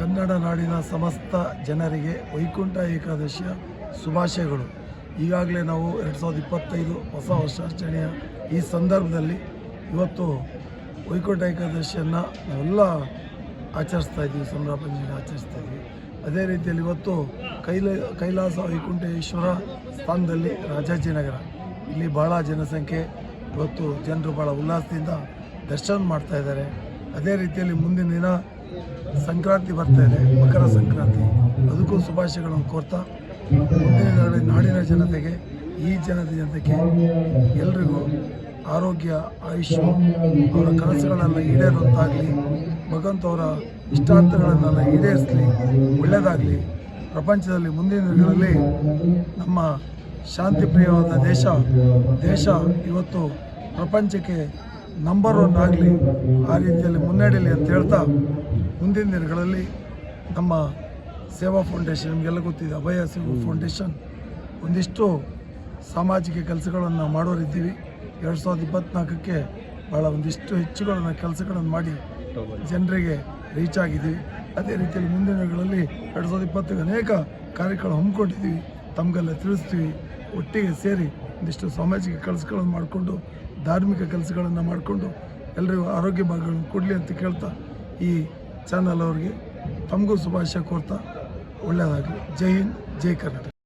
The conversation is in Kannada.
ಕನ್ನಡ ನಾಡಿನ ಸಮಸ್ತ ಜನರಿಗೆ ವೈಕುಂಠ ಏಕಾದಶಿಯ ಶುಭಾಶಯಗಳು. ಈಗಾಗಲೇ ನಾವು ಎರಡು ಸಾವಿರದ ಇಪ್ಪತ್ತೈದು ಹೊಸ ವರ್ಷಾಚರಣೆಯ ಈ ಸಂದರ್ಭದಲ್ಲಿ ಇವತ್ತು ವೈಕುಂಠ ಏಕಾದಶಿಯನ್ನು ನಾವೆಲ್ಲ ಆಚರಿಸ್ತಾ ಇದ್ದೀವಿ ಸಂಭ್ರಮದಿಂದ ಆಚರಿಸ್ತಾ ಇದ್ದೀವಿ. ಅದೇ ರೀತಿಯಲ್ಲಿ ಇವತ್ತು ಕೈಲ, ಕೈಲಾಸ ವೈಕುಂಠೇಶ್ವರ ಸ್ಥಾನದಲ್ಲಿ ರಾಜಾಜಿನಗರ ಇಲ್ಲಿ ಭಾಳ ಜನಸಂಖ್ಯೆ, ಇವತ್ತು ಜನರು ಭಾಳ ಉಲ್ಲಾಸದಿಂದ ದರ್ಶನ ಮಾಡ್ತಾ ಇದ್ದಾರೆ. ಅದೇ ರೀತಿಯಲ್ಲಿ ಮುಂದಿನ ದಿನ ಸಂಕ್ರಾಂತಿ ಬರ್ತಾ ಇದೆ, ಮಕರ ಸಂಕ್ರಾಂತಿ. ಅದಕ್ಕೂ ಶುಭಾಶಯಗಳನ್ನು ಕೋರ್ತಾ ಮುಂದಿನ ನಾಡಿನ ಜನತೆಗೆ, ಈ ಜನತೆ ಜನತೆಗೆ ಎಲ್ರಿಗೂ ಆರೋಗ್ಯ, ಆಯುಷ್ಯ, ಅವರ ಕನಸುಗಳನ್ನ ಈಡೇರುವಂತಾಗಲಿ ಭಗವಂತವರ ಇಷ್ಟಾರ್ಥಗಳನ್ನೆಲ್ಲ ಈಡೇರಿಸಲಿ, ಒಳ್ಳೆಯದಾಗಲಿ. ಪ್ರಪಂಚದಲ್ಲಿ ಮುಂದಿನ ದಿನಗಳಲ್ಲಿ ನಮ್ಮ ಶಾಂತಿಪ್ರಿಯವಾದ ದೇಶ ದೇಶ ಇವತ್ತು ಪ್ರಪಂಚಕ್ಕೆ ನಂಬರ್ ಒನ್ ಆಗಲಿ, ಆ ರೀತಿಯಲ್ಲಿ ಮುನ್ನಡೆಯಲಿ ಅಂತ ಹೇಳ್ತಾ ಮುಂದಿನ ದಿನಗಳಲ್ಲಿ ನಮ್ಮ ಸೇವಾ ಫೌಂಡೇಶನ್, ನಿಮಗೆಲ್ಲ ಗೊತ್ತಿದೆ, ಅಭಯ ಸೇವಾ ಫೌಂಡೇಶನ್ ಒಂದಿಷ್ಟು ಸಾಮಾಜಿಕ ಕೆಲಸಗಳನ್ನು ಮಾಡೋರಿದ್ದೀವಿ. ಎರಡು ಸಾವಿರದ ಇಪ್ಪತ್ತ್ನಾಲ್ಕಕ್ಕೆ ಭಾಳ ಒಂದಿಷ್ಟು ಹೆಚ್ಚುಗಳನ್ನು ಕೆಲಸಗಳನ್ನು ಮಾಡಿ ಜನರಿಗೆ ರೀಚ್ ಆಗಿದ್ದೀವಿ. ಅದೇ ರೀತಿಯಲ್ಲಿ ಮುಂದಿನ ದಿನಗಳಲ್ಲಿ ಎರಡು ಸಾವಿರದ ಇಪ್ಪತ್ತಕ್ಕೆ ಅನೇಕ ಕಾರ್ಯಗಳು ಹಮ್ಮಿಕೊಂಡಿದ್ದೀವಿ. ತಮಗೆಲ್ಲ ತಿಳಿಸ್ತೀವಿ. ಒಟ್ಟಿಗೆ ಸೇರಿ ಒಂದಿಷ್ಟು ಸಾಮಾಜಿಕ ಕೆಲಸಗಳನ್ನು ಮಾಡಿಕೊಂಡು ಧಾರ್ಮಿಕ ಕೆಲಸಗಳನ್ನು ಮಾಡಿಕೊಂಡು ಎಲ್ಲರಿಗೂ ಆರೋಗ್ಯ ಭಾಗಗಳನ್ನು ಕೊಡಲಿ ಅಂತ ಕೇಳ್ತಾ ಈ ಚಾನಲ್ ಅವರಿಗೆ ತಮಗೂ ಶುಭಾಶಯ ಕೋರ್ತಾ ಒಳ್ಳೆಯದಾಗಲಿ ಜೈ ಹಿಂದ್, ಜೈ ಕರ್ನಾಟಕ.